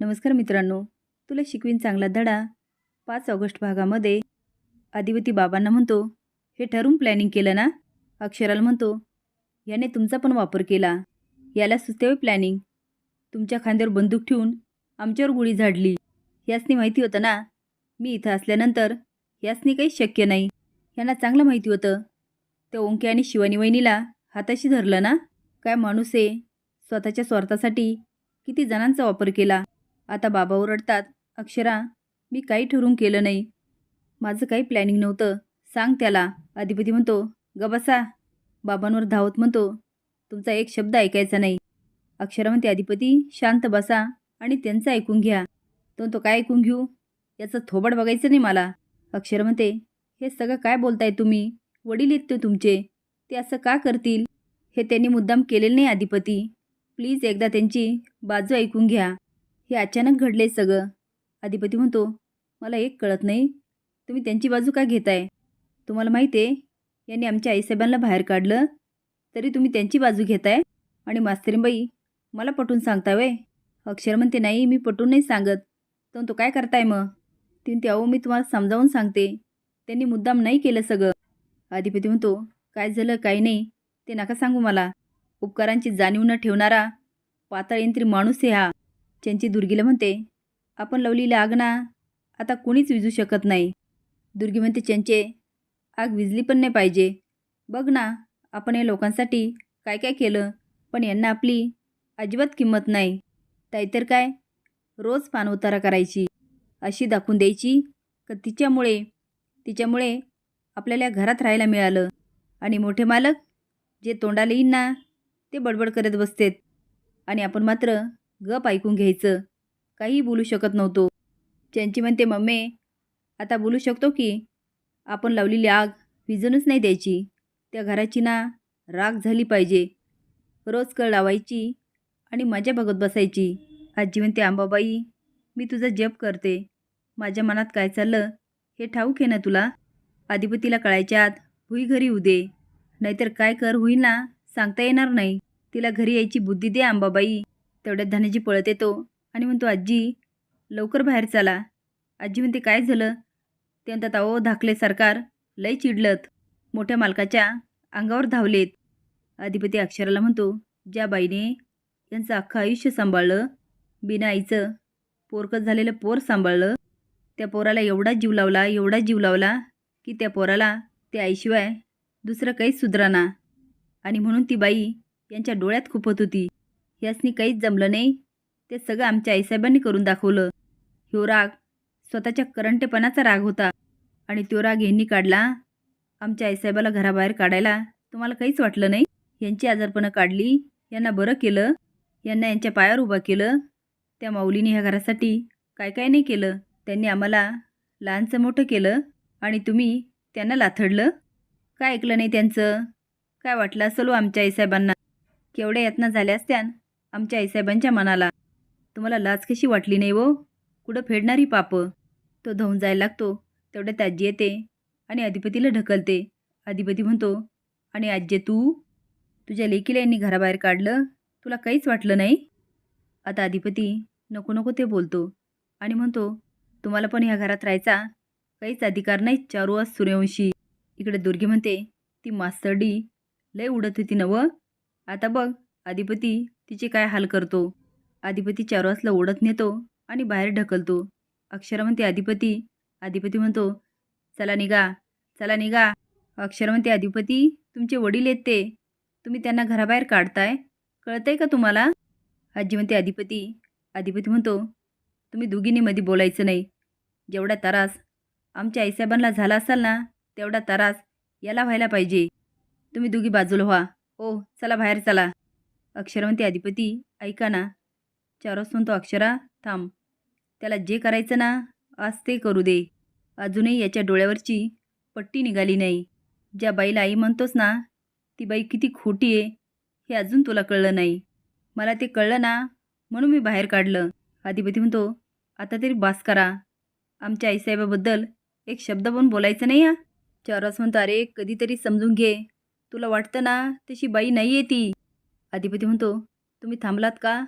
नमस्कार मित्रांनो तुला शिकवीन चांगला धडा. पाच ऑगस्ट भागामध्ये आदिवती बाबांना म्हणतो हे ठरून प्लॅनिंग केलं ना? अक्षराला म्हणतो याने तुमचा पण वापर केला. याला सुचते प्लॅनिंग तुमच्या खांद्यावर बंदूक ठेवून आमच्यावर गोळी झाडली. यासनी माहिती होतं ना? मी इथं असल्यानंतर यासनी काही शक्य नाही. यांना चांगलं माहिती होतं. त्या ओंके आणि शिवानी वहिनीला हाताशी धरलं ना? काय माणूस आहे. स्वतःच्या स्वार्थासाठी किती जणांचा वापर केला. आता बाबा ओरडतात अक्षरा मी काही ठरवून केलं नाही. माझं काही प्लॅनिंग नव्हतं. सांग त्याला. अधिपती म्हणतो ग बसा बाबांवर धावत म्हणतो तुमचा एक शब्द ऐकायचा नाही. अक्षरा म्हणते अधिपती शांत बसा आणि त्यांचं ऐकून घ्या. तो तो काय ऐकून घेऊ? याचं थोबड बघायचं नाही मला. अक्षर म्हणते हे सगळं काय बोलताय तुम्ही? वडील येत ते तुमचे. ते असं का करतील? हे त्यांनी मुद्दाम केलेलं नाही अधिपती. प्लीज एकदा त्यांची बाजू ऐकून घ्या. हे अचानक घडले सगळं. अधिपती म्हणतो मला एक कळत नाही. तुम्ही त्यांची बाजू का घेताय? तुम्हाला माहिती आहे यांनी आमच्या आईसाहेबांना बाहेर काढलं. तरी तुम्ही त्यांची बाजू घेताय? आणि मास्तरीबाई मला पटून सांगता वय. अक्षर म्हणते नाही मी पटून नाही सांगत. तर तो काय करताय मग? तीन ते अहो मी तुम्हाला समजावून सांगते. त्यांनी मुद्दाम नाही केलं सगळं. अधिपती म्हणतो काय झालं काय नाही. ते नका सांगू मला. उपकारांची जाणीव न ठेवणारा पातळ यंत्री माणूस आहे हा. त्यांची दुर्गीला म्हणते आपण लावलेली आग ना आता कोणीच विजू शकत नाही. दुर्गी म्हणते चंचे आग विजली पण नाही पाहिजे. बघ ना आपण या लोकांसाठी काय काय केलं पण यांना आपली अजिबात किंमत नाही. तर काय रोज पानउतारा करायची. अशी दाखवून द्यायची का तिच्यामुळे तिच्यामुळे आपल्याला घरात राहायला मिळालं. आणि मोठे मालक जे तोंडाला येईन ना ते बडबड करत बसतेत. आणि आपण मात्र गप ऐकून घ्यायचं. काहीही बोलू शकत नव्हतो. त्यांची म्हणते मम्मी आता बोलू शकतो की? आपण लावलेली आग विजूनच नाही द्यायची. त्या घराची ना राग झाली पाहिजे. रोज कळ लावायची आणि मजा बघत बसायची. आजी म्हणते आंबाबाई मी तुझा जप करते. माझ्या मनात काय चाललं हे ठाऊक आहे ना तुला? अधिपतीला कळायच्या आत भुई घरी येऊ दे. नाहीतर काय कर होईल ना सांगता येणार नाही. तिला घरी यायची बुद्धी दे आंबाबाई. तेवढ्यात धान्याची पळत येतो आणि म्हणतो आजी लवकर बाहेर चाला. आजी म्हणते काय झालं? ते म्हणतात अहो धाकले सरकार लय चिडलत. मोठ्या मालकाच्या अंगावर धावलेत. अधिपती अक्षराला म्हणतो ज्या बाईने यांचं अख्खं आयुष्य सांभाळलं बिना आईचं पोरकत झालेलं पोर सांभाळलं त्या पोराला एवढा जीव लावला एवढा जीव लावला की त्या पोराला त्या आईशिवाय दुसरं काहीच सुधराना. आणि म्हणून ती बाई यांच्या डोळ्यात खुपत होती. यासनी काहीच जमलं नाही. ते सगळं आमच्या आईसाहेबांनी करून दाखवलं. ह्यो राग स्वतःच्या करंटेपणाचा राग होता आणि तो राग यांनी काढला. आमच्या आईसाहेबाला घराबाहेर काढायला तुम्हाला काहीच वाटलं नाही? यांची आजारपणं काढली यांना बरं केलं यांना यांच्या पायावर उभं केलं. त्या माऊलीने ह्या घरासाठी काय काय नाही केलं. त्यांनी आम्हाला लहानचं मोठं केलं आणि तुम्ही त्यांना लाथडलं? काय ऐकलं नाही त्यांचं? काय वाटलं असलो हो आमच्या आईसाहेबांना? केवढ्या यातना झाल्या असत्यान? आमच्या आईसाहेबांच्या मनाला. तुम्हाला लाज कशी वाटली नाही वो? कुठं फेडणारी पापं? तो धावून जायला लागतो. तेवढ्यात आजी येते आणि अधिपतीला ढकलते. अधिपती म्हणतो आणि आज्जे तू? तुझ्या लेकीला यांनी घराबाहेर काढलं? तुला काहीच वाटलं नाही? आता अधिपती नको नको ते बोलतो आणि म्हणतो तुम्हाला पण ह्या घरात राहायचा? काहीच अधिकार नाही चारू आज सूर्यवंशी. इकडे दुर्गी म्हणते ती मास्तरडी. लय उडत होती नवं आता बघ अधिपती तिचे काय हाल करतो? अधिपती चारवासला ओढत नेतो आणि बाहेर ढकलतो. अक्षरा म्हणते अधिपती अधिपती म्हणतो चला निघा चला निघा. अक्षर म्हणते अधिपती तुमचे वडील आहेत ते. तुम्ही त्यांना घराबाहेर काढताय? कळतंय का तुम्हाला? आजी म्हणते अधिपती अधिपती म्हणतो तुम्ही दोघींनी मध्ये बोलायचं नाही. जेवढा त्रास आमच्या आईसाहेबांना झाला असाल ना तेवढा त्रास याला व्हायला पाहिजे. तुम्ही दोघी बाजूला व्हा. ओ चला बाहेर चला. अक्षरवंती अधिपती ऐका ना. चार वाजता अक्षरा थांब. त्याला जे करायचं ना आज ते करू दे. अजूनही याच्या डोळ्यावरची पट्टी निघाली नाही. ज्या बाईला आई म्हणतोस ना ती बाई किती खोटी आहे हे अजून तुला कळलं नाही. मला ते कळलं ना म्हणून मी बाहेर काढलं. अधिपती म्हणतो आता तरी बास करा. आमच्या आईसाहेबाबद्दल एक शब्द पण बोलायचं नाही हा. चारस म्हणतो अरे कधीतरी समजून घे. तुला वाटतं ना तशी बाई नाही आहे ती. अधिपती म्हणतो तुम्ही थांबलात का?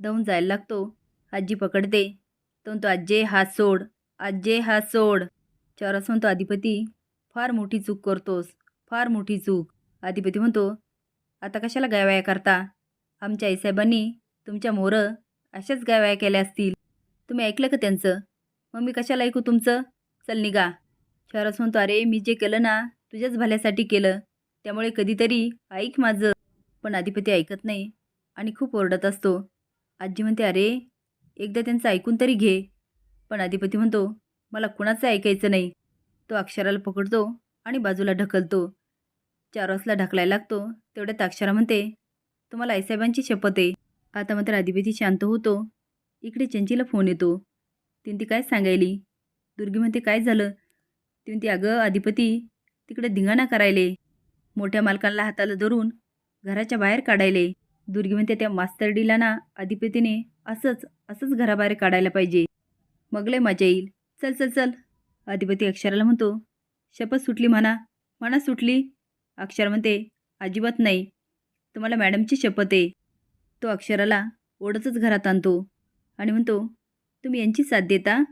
धावून जायला लागतो. आजी पकडते. तो म्हणतो आजे हात सोड. आजे हात सोड. चौरस म्हणतो अधिपती फार मोठी चूक करतोस. फार मोठी चूक. अधिपती म्हणतो आता कशाला गायवाया करता? आमच्या आईसाहेबांनी तुमच्या मोरं अशाच गायवाया केल्या असतील. तुम्ही ऐकलं का त्यांचं? मग मी कशाला ऐकू तुमचं? चल निघा. शहरास म्हणतो अरे मी जे केलं ना तुझ्याच भल्यासाठी केलं. त्यामुळे कधीतरी ऐक माझं. पण अधिपती ऐकत नाही आणि खूप ओरडत असतो. आजी म्हणते अरे एकदा त्यांचं ऐकून तरी घे. पण अधिपती म्हणतो मला कुणाचं ऐकायचं नाही. तो अक्षराला पकडतो आणि बाजूला ढकलतो. चार वाजला ढकलायला लागतो तेवढ्यात अक्षरा म्हणते तुम्हाला आईसाहेबांची शपथ आहे. आता मात्र अधिपती शांत होतो. इकडे चंचीला फोन येतो. तिने ती काय सांगायली? दुर्गी म्हणते काय झालं? तिने ती अगं अधिपती तिकडे धिंगाणा करायले. मोठ्या मालकांना हाताला धरून घराच्या बाहेर काढायले. दुर्गी म्हणते त्या मास्तरडीला ना अधिपतीने असंच असंच घराबाहेर काढायला पाहिजे. मग लय मजा येईल. चल चल चल. अधिपती अक्षराला म्हणतो शपथ सुटली म्हणा. म्हणा सुटली. अक्षर म्हणते अजिबात नाही. तुम्हाला मॅडमची शपथ आहे. तो अक्षराला ओढतच घरात आणतो आणि म्हणतो तुम्ही यांची साथ देता?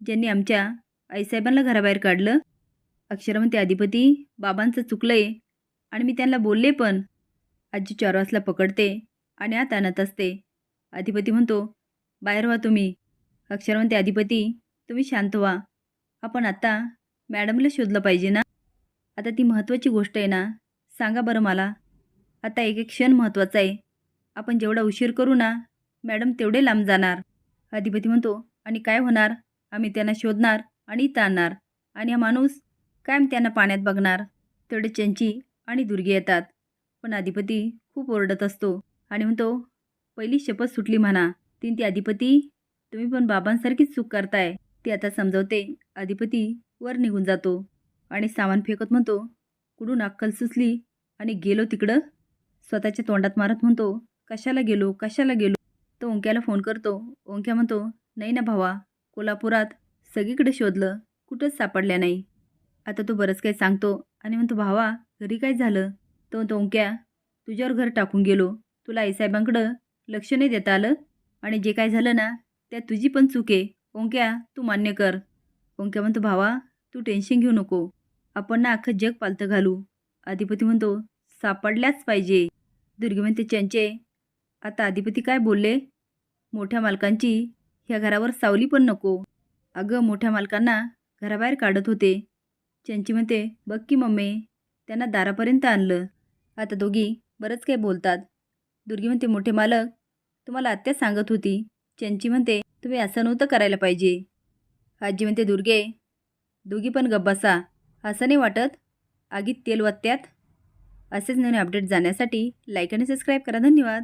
ज्यांनी आमच्या आईसाहेबांना घराबाहेर काढलं? अक्षर म्हणते अधिपती बाबांचं चुकलं आहे आणि मी त्यांना बोलले पण आजी चार वाजला पकडते आणि आत आणत असते. अधिपती म्हणतो बाहेर व्हा तुम्ही. अक्षर म्हणते अधिपती तुम्ही शांत व्हा. आपण आता मॅडमला शोधलं पाहिजे ना? आता ती महत्त्वाची गोष्ट आहे ना? सांगा बरं मला. आता एक एक क्षण महत्त्वाचा आहे. आपण जेवढा उशीर करू ना मॅडम तेवढे लांब जाणार. अधिपती म्हणतो आणि काय होणार? आम्ही त्यांना शोधणार आणि इथं आणणार. आणि हा माणूस कायम त्यांना पाण्यात बघणार. तेवढे चंची आणि दुर्गी येतात. पण अधिपती खूप ओरडत असतो. आणि म्हणतो पहिली शपथ सुटली म्हणा. तीन ती अधिपती तुम्ही पण बाबांसारखीच चूक करताय. ती आता समजवते. अधिपती वर निघून जातो. आणि सामान फेकत म्हणतो कुठून अक्कल सुचली? आणि गेलो तिकडं? स्वतःच्या तोंडात मारत म्हणतो कशाला गेलो? कशाला गेलो? तो ओंक्याला फोन करतो. ओंक्या म्हणतो नाही ना भावा कोल्हापुरात सगळीकडे शोधलं. कुठंच सापडल्या नाही. आता तो बरंच काही सांगतो. आणि म्हणतो भावा घरी काय झालं? तो म्हणतो ओंक्या तुझ्यावर घर टाकून गेलो. तुला आईसाहेबांकडं लक्ष नाही देता आलं? आणि जे काय झालं ना त्या तुझी पण चूक आहे. ओंक्या तू मान्य कर. ओंक्या म्हणतो भावा तू टेन्शन घेऊ नको. आपण ना अख्खं जग पालतं घालू. अधिपती म्हणतो सापडल्याच पाहिजे. दुर्गी म्हणते चंचे आता अधिपती काय बोलले? मोठ्या मालकांची ह्या घरावर सावली पण नको. अगं मोठ्या मालकांना घराबाहेर काढत होते. चंची म्हणते बघ की मम्मी त्यांना दारापर्यंत आणलं. आता दोघी बरंच काही बोलतात. दुर्गी म्हणते मोठे मालक तुम्हाला आत्याच सांगत होती. चंची म्हणते तुम्ही असं नव्हतं करायला पाहिजे. आजी म्हणते दुर्गे दोघी पण गब्बासा असं नाही वाटत? आगीत तेल वत्त्यात असेच नवीन अपडेट जाण्यासाठी लाईक आणि सबस्क्राईब करा. धन्यवाद.